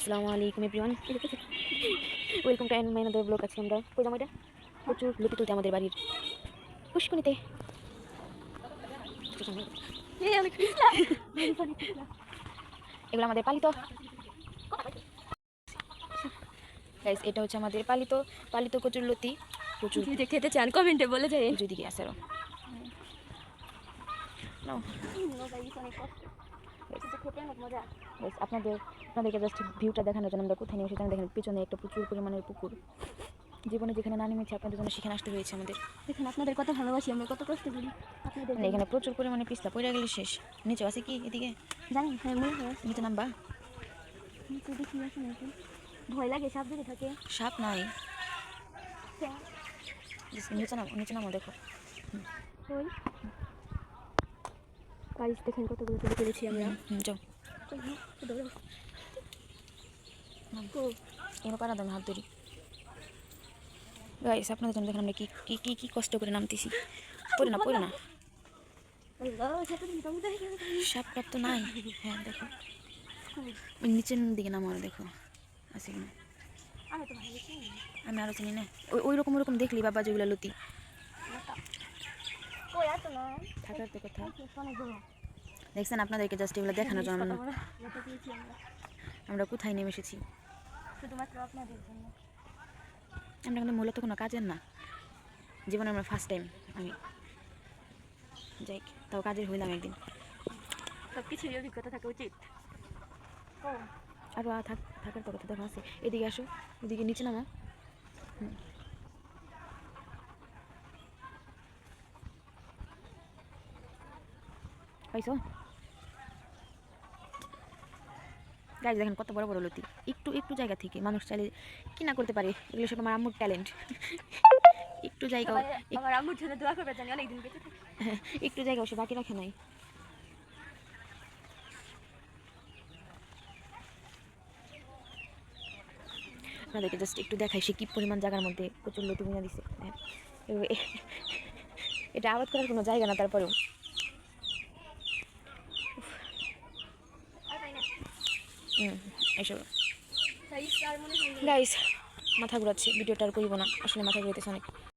আসসালামু আলাইকুম everyone. Welcome to my another blog আছে আমরা। কইলাম এটা? প্রচুর লুটি তুলতে আমাদের বাড়ির। পুষ্কনিতে এগুলো আমাদের পালিত। গাইস এটা হচ্ছে আমাদের পালিত পালিত কচুর লতি প্রচুর। যদি খেতে চান কমেন্টে বলে যায় প্রচুর দিকে আছে আপনাদের আপনাদেরকে জাস্ট ভিউটা দেখানোর জন্য আমরা কোথায় নিয়ে সেখানে দেখেন পিছনে একটা প্রচুর পরিমাণের পুকুর। জীবনে যেখানে না নেমেছি আপনাদের জন্য সেখানে আসতে হয়েছে আমাদের। দেখুন আপনাদের কত ভালোবাসি আমরা কত কষ্ট করি। আপনাদের মানে এখানে প্রচুর পরিমাণে পিছলা পড়ে গেলে শেষ। নিচে আছে কি এদিকে? জানি হ্যাঁ মনে হয়। নিচে নামবা। নিচে দেখি আছে নাকি ভয় লাগে সাপ যদি থাকে। সাপ নাই। Just নিচে নাম নিচে নামো দেখো। ওই। গাড়ি দেখেন কতগুলো তুলে ফেলেছি আমরা। যাও। পারা দাও হাত ধরি। গাইস আপনাদের জন্য দেখেন আমরা কি কি কি কি কষ্ট করে নামতেছি। পড়ে না পড়ে না। সাপ টাপ তো নাই। হ্যাঁ দেখো। ওই নিচের দিকে নামো দেখো। আছে কিনা? আমি আরও চিনি না। ওই ওই রকম ওরকম দেখলি বাবা যেগুলো লতি। থাকার তো কথা। দেখছেন আপনাদেরকে জাস্ট এগুলো দেখানোর জন্য। আমরা। কোথায় নেমে এসেছি? শুধুমাত্র আমরা কিন্তু মূলত কোনো কাজের না। জীবনে আমরা ফার্স্ট টাইম আমি যাই তাও কাজের হইলাম একদিন। সব কিছুরই অভিজ্ঞতা থাকা উচিত। আরও থাকার কথা দেখা আছে। এদিকে আসো এদিকে নিচে নামা। হুম। পাইছো? গাছ দেখেন কত বড় বড় লতি। একটু একটু জায়গা থেকে মানুষ চাইলে কি না করতে পারে? এগুলো সব আমার আম্মুর ট্যালেন্ট একটু সবাই আমার আম্মুর জন্য দোয়া করবে জানি অনেকদিন বেঁচে থাকি। একটু জায়গাও সে বাকি রাখে নাই। আপনাদেরকে জাস্ট একটু দেখাই সে কি পরিমাণ জায়গার মধ্যে প্রচুর লতি বুঝা দিছে। হ্যাঁ। এটা আবাদ করার কোনো জায়গা না তারপরেও হুম এসব গাইস মাথা ঘুরাচ্ছি ভিডিওটা আর করব না। আসলে মাথা ঘুরাইতেছে অনেক।